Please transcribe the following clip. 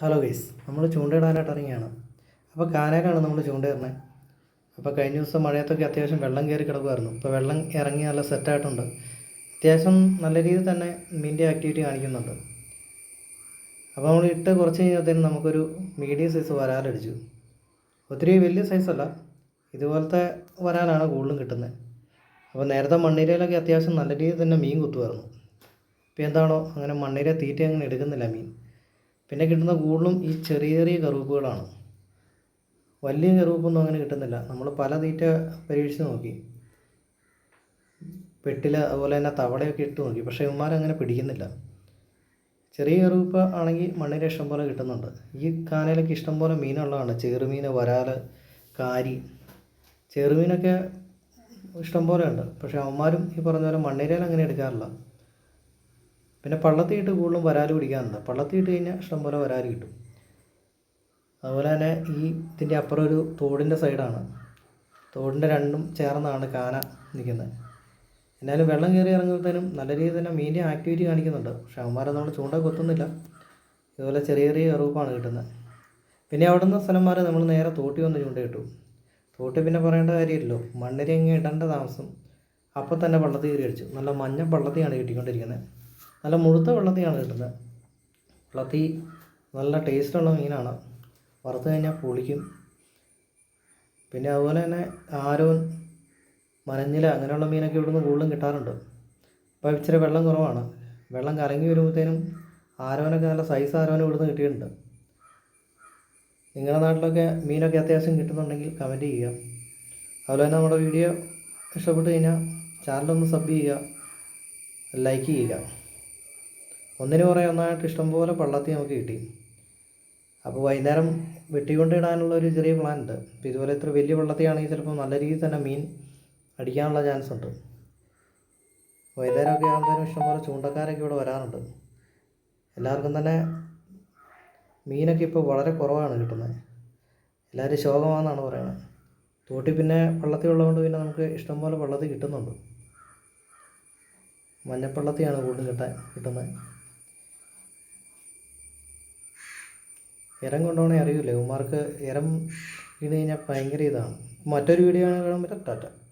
Hello guys നമ്മൾ ചൂണ്ടയിടാനായിട്ട് ഇറങ്ങിയാണ്. അപ്പോൾ കാനയിലാണ് നമ്മൾ ചൂണ്ടയിടുന്നത് അപ്പോൾ കഴിഞ്ഞ ദിവസം മഴയത്തൊക്കെ അത്യാവശ്യം വെള്ളം കയറി കിടക്കുമായിരുന്നു ഇപ്പോൾ വെള്ളം ഇറങ്ങി നല്ല സെറ്റായിട്ടുണ്ട് അത്യാവശ്യം നല്ല രീതിയിൽ തന്നെ മീന്റെ ആക്ടിവിറ്റി കാണിക്കുന്നുണ്ട്. അപ്പോൾ നമ്മൾ ഇട്ട് കുറച്ച് കഴിഞ്ഞപ്പോഴത്തേനും നമുക്കൊരു മീഡിയം സൈസ് വരാലടിച്ചു. ഒത്തിരി വലിയ സൈസല്ല ഇതുപോലത്തെ വരാലാണ് കൂടുതലും കിട്ടുന്നത് അപ്പോൾ നേരത്തെ മണ്ണീരയിലൊക്കെ അത്യാവശ്യം നല്ല രീതിയിൽ തന്നെ മീൻ കുത്തുമായിരുന്നു ഇപ്പോൾ എന്താണോ അങ്ങനെ മണ്ണീര തീറ്റ അങ്ങനെ എടുക്കുന്നില്ല മീൻ. പിന്നെ കിട്ടുന്ന കൂടുതലും ഈ ചെറിയ ചെറിയ കറുപ്പുകളാണ് വലിയ കറുപ്പൊന്നും അങ്ങനെ കിട്ടുന്നില്ല. നമ്മൾ പല തീറ്റ പരീക്ഷിച്ച് നോക്കി. പെട്ടിൽ അതുപോലെ തന്നെ തവളയൊക്കെ ഇട്ട് നോക്കി. പക്ഷേ ഇവന്മാരങ്ങനെ പിടിക്കുന്നില്ല. ചെറിയ കറുപ്പ് ആണെങ്കിൽ മണ്ണിര ഇഷ്ടം പോലെ കിട്ടുന്നുണ്ട്. ഈ കാനയിലൊക്കെ ഇഷ്ടം പോലെ മീനുള്ളതാണ്. ചെറുമീൻ വരാൽ കാരി. ചെറുമീനൊക്കെ ഇഷ്ടം പോലെ ഉണ്ട്. പക്ഷേ അവന്മാരും ഈ പറഞ്ഞ പോലെ മണ്ണിരയിൽ അങ്ങനെ എടുക്കാറില്ല. പിന്നെ പള്ളത്തിയിട്ട് കൂടുതലും വരാൽ പിടിക്കാറുണ്ട്. പള്ളത്തിയിട്ട് കഴിഞ്ഞാൽ ഇഷ്ടംപോലെ വരാൽ കിട്ടും. അതുപോലെ തന്നെ ഈ ഇതിന്റെ അപ്പുറം ഒരു തോടിന്റെ സൈഡാണ്. തോടിന്റെ രണ്ടും ചേർന്നാണ് കാന നിൽക്കുന്നത്. എന്നാലും വെള്ളം കയറി ഇറങ്ങുമ്പോഴത്തേനും നല്ല രീതിയിൽ തന്നെ മീനിന്റെ ആക്ടിവിറ്റി കാണിക്കുന്നുണ്ട്. പക്ഷെ അവന്മാരെ നമ്മൾ ചൂണ്ട കൊത്തുന്നില്ല. ഇതുപോലെ ചെറിയ ചെറിയ കറുപ്പാണ് കിട്ടുന്നത്. പിന്നെ അവിടെ നിന്ന് സ്ഥലം മാറി നമ്മൾ നേരെ തോട്ടി വന്ന് ചൂണ്ട കിട്ടും തോട്ടി പിന്നെ പറയേണ്ട കാര്യമില്ലല്ലോ. മണ്ണിരി അങ്ങ് ഇടേണ്ട താമസം. അപ്പോൾ തന്നെ പള്ളത്തി കയറി അടിച്ചു. നല്ല മഞ്ഞ പള്ളത്തിയാണ് കിട്ടിക്കൊണ്ടിരിക്കുന്നത്. നല്ല മുഴുത്ത വെള്ളത്തിയാണ് കിട്ടുന്നത്. വെള്ളത്തി നല്ല ടേസ്റ്റുള്ള മീനാണ്. വറുത്ത് കഴിഞ്ഞാൽ പൊളിക്കും. പിന്നെ അതുപോലെ തന്നെ ആരോൻ മനഞ്ഞില അങ്ങനെയുള്ള മീനൊക്കെ ഇവിടുന്ന് കൂടുതലും കിട്ടാറുണ്ട്. അപ്പോൾ ഇച്ചിരി വെള്ളം കുറവാണ്. വെള്ളം കലങ്ങി വരുമ്പോഴത്തേനും ആരോനൊക്കെ നല്ല സൈസ് ആരോനും ഇവിടുന്ന് കിട്ടിയിട്ടുണ്ട്. നിങ്ങളുടെ നാട്ടിലൊക്കെ മീനൊക്കെ അത്യാവശ്യം കിട്ടുന്നുണ്ടെങ്കിൽ കമന്റ് ചെയ്യുക. അതുപോലെ തന്നെ നമ്മുടെ വീഡിയോ ഇഷ്ടപ്പെട്ട് കഴിഞ്ഞാൽ ചാനലൊന്ന് സബ് ചെയ്യുക. ലൈക്ക് ചെയ്യുക. ഒന്നിന് പുറകെ ഒന്നായിട്ട് ഇഷ്ടംപോലെ പള്ളത്തി നമുക്ക് കിട്ടി. അപ്പോൾ വൈകുന്നേരം വെട്ടിക്കൊണ്ടിടാനുള്ള ഒരു ചെറിയ പ്ലാൻ ഉണ്ട്. അപ്പോൾ ഇതുപോലെ ഇത്ര വലിയ പള്ളത്തിയാണെങ്കിൽ ചിലപ്പോൾ നല്ല രീതിയിൽ തന്നെ മീൻ അടിക്കാനുള്ള ചാൻസ് ഉണ്ട്. വൈകുന്നേരമൊക്കെ ആകുമ്പോഴത്തേനും ഇഷ്ടംപോലെ ചൂണ്ടക്കാരൊക്കെ ഇവിടെ വരാറുണ്ട്. എല്ലാവർക്കും തന്നെ മീനൊക്കെ ഇപ്പോൾ വളരെ കുറവാണ് കിട്ടുന്നത്. എല്ലാവരും ശോകമാണെന്നാണ് പറയുന്നത് തോട്ടി പിന്നെ പള്ളത്തി ഉള്ളതുകൊണ്ട് പിന്നെ നമുക്ക് ഇഷ്ടംപോലെ പള്ളത്തി കിട്ടുന്നുണ്ട്. മഞ്ഞപ്പള്ളത്തിയാണ് കൂടുതൽ കിട്ടാൻ കിട്ടുന്നത്. ഇരം കൊണ്ടുപോകണേ അറിയില്ല? ഉമ്മാർക്ക് ഇരം വീണ് കഴിഞ്ഞാൽ ഭയങ്കര ഇതാണ്. മറ്റൊരു വീഡിയോ കാണാൻ പറ്റാം ടാറ്റ.